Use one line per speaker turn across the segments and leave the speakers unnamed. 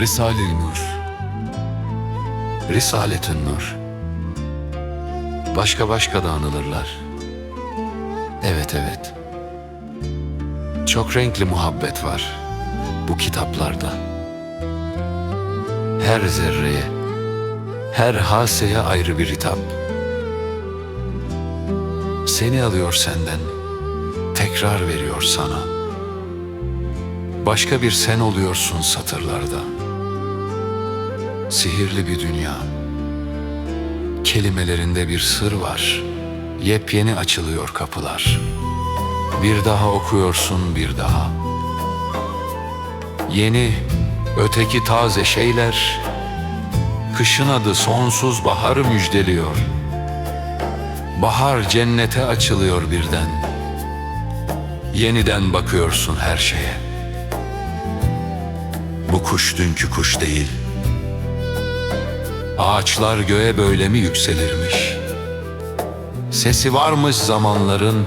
Risale-i Nur
Risaletün Nur. Başka başka da anılırlar. Evet evet. Çok renkli muhabbet var bu kitaplarda. Her zerreye, her haseye ayrı bir hitap. Seni alıyor senden, tekrar veriyor sana. Başka bir sen oluyorsun satırlarda. Sihirli bir dünya. Kelimelerinde bir sır var. Yepyeni açılıyor kapılar. Bir daha okuyorsun bir daha. Yeni, öteki taze şeyler. Kışın adı sonsuz baharı müjdeliyor. Bahar cennete açılıyor birden. Yeniden bakıyorsun her şeye. Bu kuş dünkü kuş değil. Ağaçlar göğe böyle mi yükselirmiş? Sesi varmış zamanların,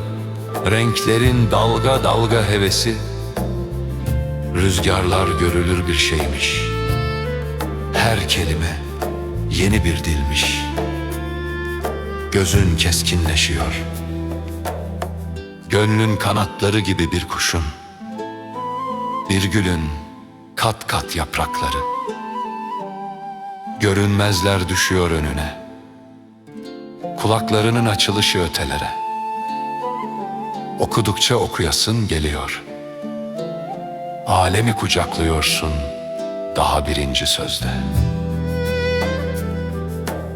renklerin dalga dalga hevesi. Rüzgarlar görülür bir şeymiş. Her kelime yeni bir dilmiş. Gözün keskinleşiyor. Gönlün kanatları gibi bir kuşun. Bir gülün kat kat yaprakları. Görünmezler düşüyor önüne. Kulaklarının açılışı ötelere. Okudukça okuyasın geliyor. Alemi kucaklıyorsun daha birinci sözde.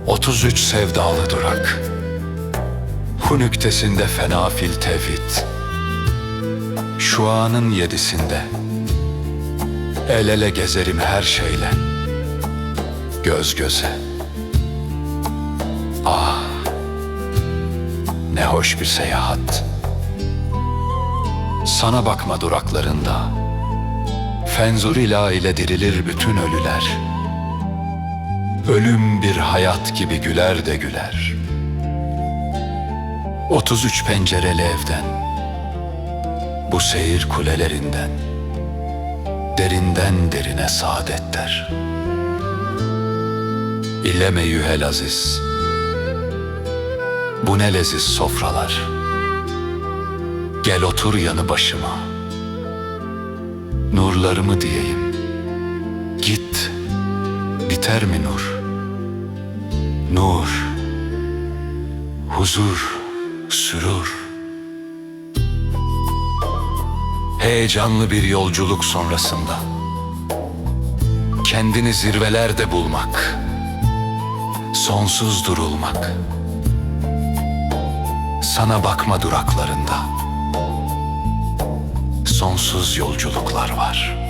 33 sevdalı durak. Hu nüktesinde fena fil tevhid. Şu anın yedisinde. El ele gezerim her şeyle göz göze. Ah, ne hoş bir seyahat. Sana bakma duraklarında. Fenzur ila ile dirilir bütün ölüler. Ölüm bir hayat gibi güler de güler. 33 pencereli evden, bu seyir kulelerinden, derinden derine saadetler. İlleme yühel. Bu ne leziz sofralar. Gel otur yanı başıma. Nurlarımı diyeyim. Git. Biter mi nur? Nur. Huzur. Sürur. Heyecanlı bir yolculuk sonrasında. Kendini zirvelerde bulmak sonsuz durulmak. Sana bakma duraklarında. Sonsuz yolculuklar var.